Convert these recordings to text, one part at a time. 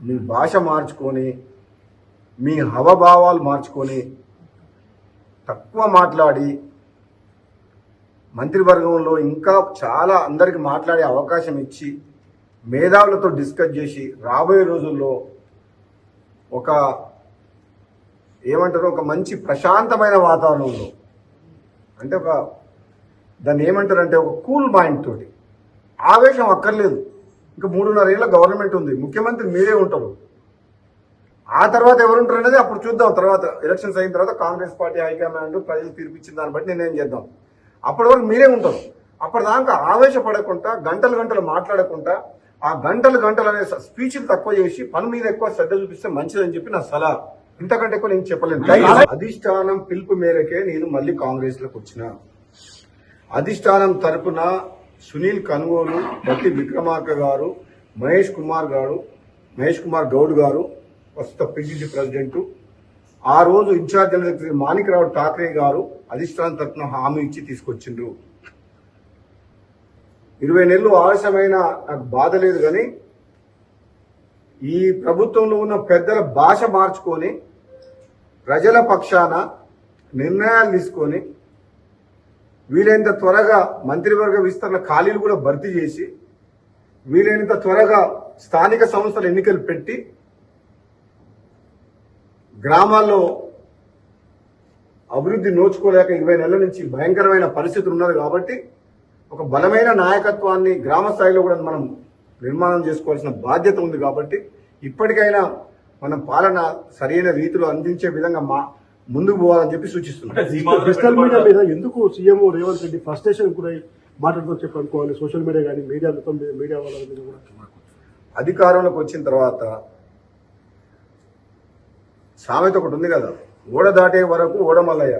మీ భాష మార్చుకొని మీ హవభావాలు మార్చుకొని తక్కువ మాట్లాడి మంత్రివర్గంలో ఇంకా చాలా అందరికి మాట్లాడే అవకాశం ఇచ్చి మేధావులతో డిస్కస్ చేసి రాబోయే రోజుల్లో ఒక ఏమంటారు ఒక మంచి ప్రశాంతమైన వాతావరణంలో అంటే ఒక దాన్ని ఏమంటారు అంటే ఒక కూల్ మైండ్ తోటి. ఆవేశం అక్కర్లేదు. ఇంకా మూడున్నర ఏళ్ళ గవర్నమెంట్ ఉంది. ముఖ్యమంత్రి మీరే ఉంటారు. ఆ తర్వాత ఎవరు ఉంటారు అనేది అప్పుడు చూద్దాం. తర్వాత ఎలక్షన్స్ అయిన తర్వాత కాంగ్రెస్ పార్టీ హైకమాండ్ ప్రజలు తీర్పిచ్చిన దాన్ని బట్టి నిర్ణయం చేద్దాం. అప్పటి వరకు మీరే ఉంటారు. అప్పటిదాకా ఆవేశపడకుండా గంటలు గంటలు మాట్లాడకుండా ఆ గంటలు గంటలు అనే స్పీచ్లు తక్కువ చేసి పని మీద ఎక్కువ శ్రద్ధ చూపిస్తే మంచిదని చెప్పి నా సలహా. ఇంతకంటే ఎక్కువ నేను చెప్పలేను. అధిష్టానం పిలుపు మేరకే నేను మళ్ళీ కాంగ్రెస్లోకి వచ్చిన. అధిష్టానం తరపున సునీల్ కనుగోలు బట్టి విక్రమార్క గారు మహేష్ కుమార్ గారు మహేష్ కుమార్ గౌడ్ గారు ప్రస్తుత పిసిసి ప్రెసిడెంట్. ఆ రోజు in charge general secretary Manikrao Thackeray garu అధిష్టానం తరపున హామీ ఇచ్చి తీసుకొచ్చిండ్రు. ఇరవై నెలలు ఆలస్యమైన నాకు బాధ లేదు కానీ ఈ ప్రభుత్వంలో ఉన్న పెద్దల భాష మార్చుకొని ప్రజల పక్షాన నిర్ణయాలు తీసుకొని వీలైనంత త్వరగా మంత్రివర్గ విస్తరణ ఖాళీలు కూడా భర్తీ చేసి వీలైనంత త్వరగా స్థానిక సంస్థల ఎన్నికలు పెట్టి గ్రామాల్లో అభివృద్ధి నోచుకోలేక ఇరవై నెలల నుంచి భయంకరమైన పరిస్థితులు ఉన్నది కాబట్టి ఒక బలమైన నాయకత్వాన్ని గ్రామ స్థాయిలో కూడా మనం నిర్మాణం చేసుకోవాల్సిన బాధ్యత ఉంది కాబట్టి ఇప్పటికైనా మనం పాలన సరైన రీతిలో అందించే విధంగా మా ముందుకు పోవాలని చెప్పి సూచిస్తున్నాం అంటే సీమాంధ్ర డిజిటల్ మీడియా మీద ఎందుకు సీఎం రేవంత్ రెడ్డి ఫ్రస్ట్రేషన్ కూడా మాట్లాడుతూ చెప్పి అనుకోవాలి. సోషల్ మీడియా కానీ మీడియా మొత్తం మీడియా వాళ్ళ మీద కూడా అధికారంలోకి వచ్చిన తర్వాత సామెత ఒకటి ఉంది కదా. ఓడ దాటే వరకు ఓడమల్లయ్య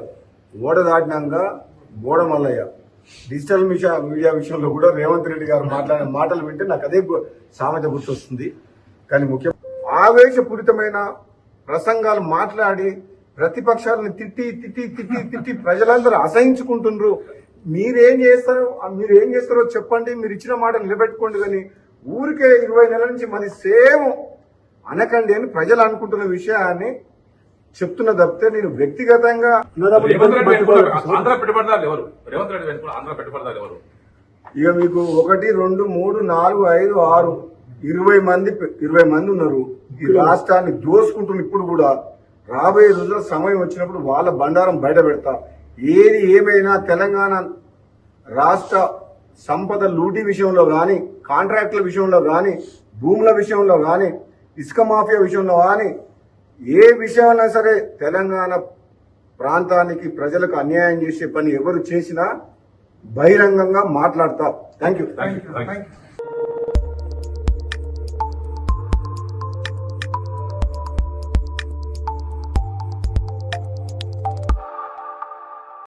ఓడ దాటినాక ఓడమల్లయ్య డిజిటల్ మీడియా మీడియా విషయంలో కూడా రేవంత్ రెడ్డి గారు మాట్లాడిన మాటలు వింటే నాకు అదే సామెత గుర్తొస్తుంది. కానీ ముఖ్య ఆవేశపూరితమైన ప్రసంగాలు మాట్లాడి ప్రతిపక్షాలను తిట్టి తిట్టి తిట్టి తిట్టి ప్రజలందరూ అసహించుకుంటుండ్రు. మీరేం చేస్తారో మీరు ఏం చేస్తారో చెప్పండి మీరు ఇచ్చిన మాట నిలబెట్టుకోండి కానీ ఊరికే ఇరవై నెలల నుంచి మరి సేమ్ అనకండి అని ప్రజలు అనుకుంటున్న విషయాన్ని చెప్తున్న తప్పితే నేను వ్యక్తిగతంగా అన్నదమ్ములు రేవంత్ రెడ్డి ఇబ్బంది వెనుక పడుతున్నారు. ఆంధ్ర పెట్టుబడిదారులు ఎవరు? రేవంత్ రెడ్డి వెనుక ఆంధ్ర పెట్టుబడిదారులు ఎవరు? ఇక మీకు ఒకటి రెండు మూడు నాలుగు ఐదు ఆరు ఇరవై మంది ఇరవై మంది ఉన్నారు. ఈ రాష్ట్రాన్ని దోసుకుంటున్న ఇప్పుడు కూడా రాబోయే రోజుల్లో సమయం వచ్చినప్పుడు వాళ్ళ బండారం బయట పెడతా. ఏది ఏమైనా తెలంగాణ రాష్ట్ర సంపద లూటీ విషయంలో కానీ కాంట్రాక్టుల విషయంలో కానీ భూముల విషయంలో కానీ ఇసుక మాఫియా విషయంలో కానీ ఏ విషయంలో సరే తెలంగాణ ప్రాంతానికి ప్రజలకు అన్యాయం చేసే పని ఎవరు చేసినా బహిరంగంగా మాట్లాడతా. Thank you thank you